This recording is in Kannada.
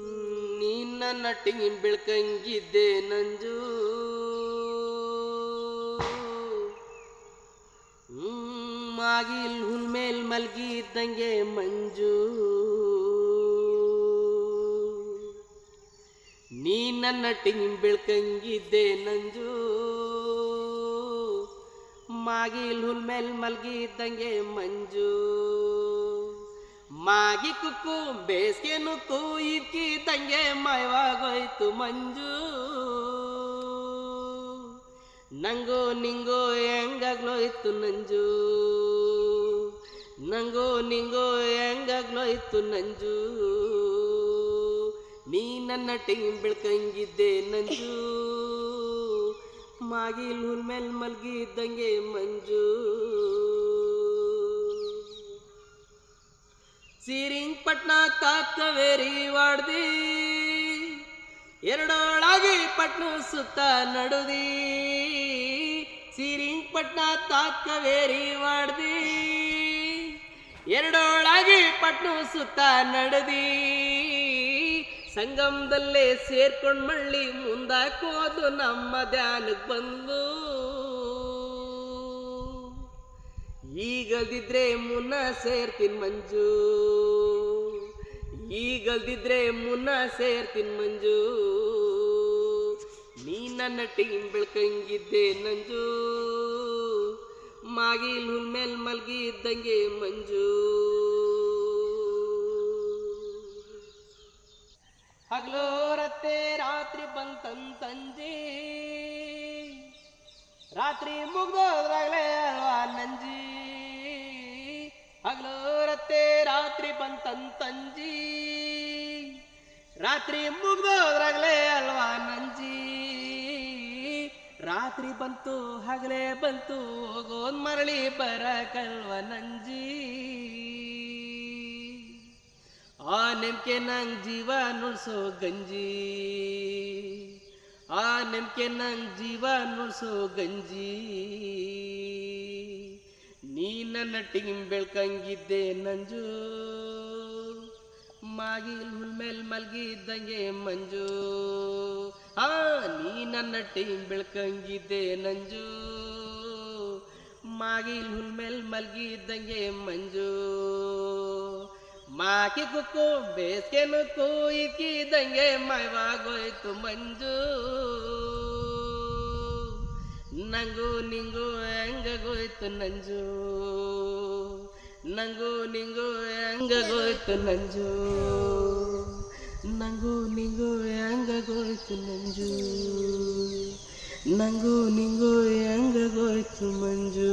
ನೀ ನನ್ನ ಟಿಂಗಿನ ಬೆಳ್ಕಂಗಿದ್ದೆ ನಂಜು. ಮಾಗಿಲ್ ಹುಲ್ ಮೇಲ್ ಮಲ್ಗಿದ್ದಂಗೆ ಮಂಜು. ನೀ ನನ್ನ ಟಿಂಗಿನ ಬೆಳ್ಕಂಗಿದ್ದೆ ನಂಜು. ಮಾಗಿಲ್ ಹುಲ್ ಮೇಲ್ ಮಲ್ಗಿದ್ದಂಗೆ ಮಂಜು. ಮಾಗಿ ಕುಕ್ಕು ಬೇಸಿಗೆ ನುಕ್ಕು ತಂಗೆ ಮಯವಾಗೋಯ್ತು ಮಂಜು ನಂಗೋ ನಿಂಗೋ ಹೆಂಗಾಗ್ಲೋಯ್ತು ನಂಜು ನಂಗೋ ನಿಂಗೋ ಹೆಂಗಾಗ್ಲೋಯ್ತು ನಂಜು ನೀ ನನ್ನ ಟೀಮ್ ಬೆಳ್ಕಂಗಿದ್ದೆ ನಂಜು ಮಾಗಿಲ್ ಮೇಲ್ ಮಲ್ಗಿದ್ದಂಗೆ ಮಂಜು ಶ್ರೀರಂಗಪಟ್ನ ಕಾಕವೇರಿ ವಾಡ್ದಿ. ಎರಡೊಳಾಗಿ ಪಟ್ನ ಸುತ್ತ ನಡುದಿ. ಶ್ರೀರಂಗಪಟ್ನ ತಾಕವೇರಿ ವಾಡ್ದಿ. ಎರಡೊಳಾಗಿ ಪಟ್ನ ಸುತ್ತ ನಡುದಿ. ಸಂಗಮದಲ್ಲೇ ಸೇರ್ಕೊಂಡ್ ಮಳ್ಳಿ ಮುಂದಾಕೋದು ನಮ್ಮ ಧ್ಯಾನಕ್ಕೆ ಬಂದು. ಈಗಲ್ದಿದ್ರೆ ಮುನ್ನ ಸೇರ್ತೀನಿ ಮಂಜು. ಈಗಲ್ದಿದ್ರೆ ಮುನ್ನ ಸೇರ್ತೀನಿ ಮಂಜು. ನೀ ನನ್ನ ಟೀಮ್ ಬೆಳ್ಕಂಗಿದ್ದೆ ನಂಜು. ಮಾಗಿಲ್ ಮಲ್ಗಿ ಇದ್ದಂಗೆ ಮಂಜು. ಹಗಲೋರತ್ತೆ ರಾತ್ರಿ ಬಂತಂತಂಜಿ. ರಾತ್ರಿ ಮುಗ್ದೋದ್ರಾಗಲೇ ಅಲ್ವಾ ನಂಜಿ. ಹಗಲೋರತ್ತೆ ರಾತ್ರಿ ಬಂತಂತಂಜಿ. ರಾತ್ರಿ ಮುಗ್ದೋದ್ರಾಗಲೇ ಅಲ್ವಾ ನಂಜಿ. ರಾತ್ರಿ ಬಂತು, ಹಗಲೇ ಬಂತು, ಹೋಗೋನ್ ಮರಳಿ ಬರಕಲ್ವ ನಂಜಿ. ಆ ನೆಮ್ಕೆ ನಂಗ್ ಜೀವ ನುಡ್ಸೋ ಗಂಜಿ. ಆ ನೆಮ್ಕೆ ನಂಗ್ ಜೀವ ನುಡ್ಸೋ ಗಂಜಿ. ನೀ ನನ್ನ ಟಿಂಗ್ ಬೆಳ್ಕಂಗಿದ್ದೆ ನಂಜು. ಮಾಗಿಲ್ ಹುಲ್ ಮಲ್ಗಿ ಇದ್ದಂಗೆ ಮಂಜು. ಆ ನೀ ನನ್ನ ಟೀಮ್ ಬೆಳ್ಕಂಗಿದ್ದೆ ನಂಜು. ಮಾಗಿಲ್ ಹುಲ್ ಮಲ್ಗಿ ಇದ್ದಂಗೆ ಮಂಜು. ಮಾಕಿ ಕುಕ್ಕು ಬೇಸ್ಗೆನು ನುಕ್ಕು ಮೈವಾಗೋಯ್ತು ಮಂಜು. ನಂಗೂ ನಿಂಗೂ ಹೆಂಗಾಗೋಯ್ತು ನಂಜು ನಂಗೂ ನಿಂಗೂ ಹೆಂಗಾಗೋಯ್ತು ನಂಜು ನಂಗೂ ನಿಂಗೂ ಹೆಂಗಾಗೋಯ್ತು ನಂಜು ನಂಗೂ ನಿಂಗೂ ಹೆಂಗಾಗೋಯ್ತು ಮಂಜು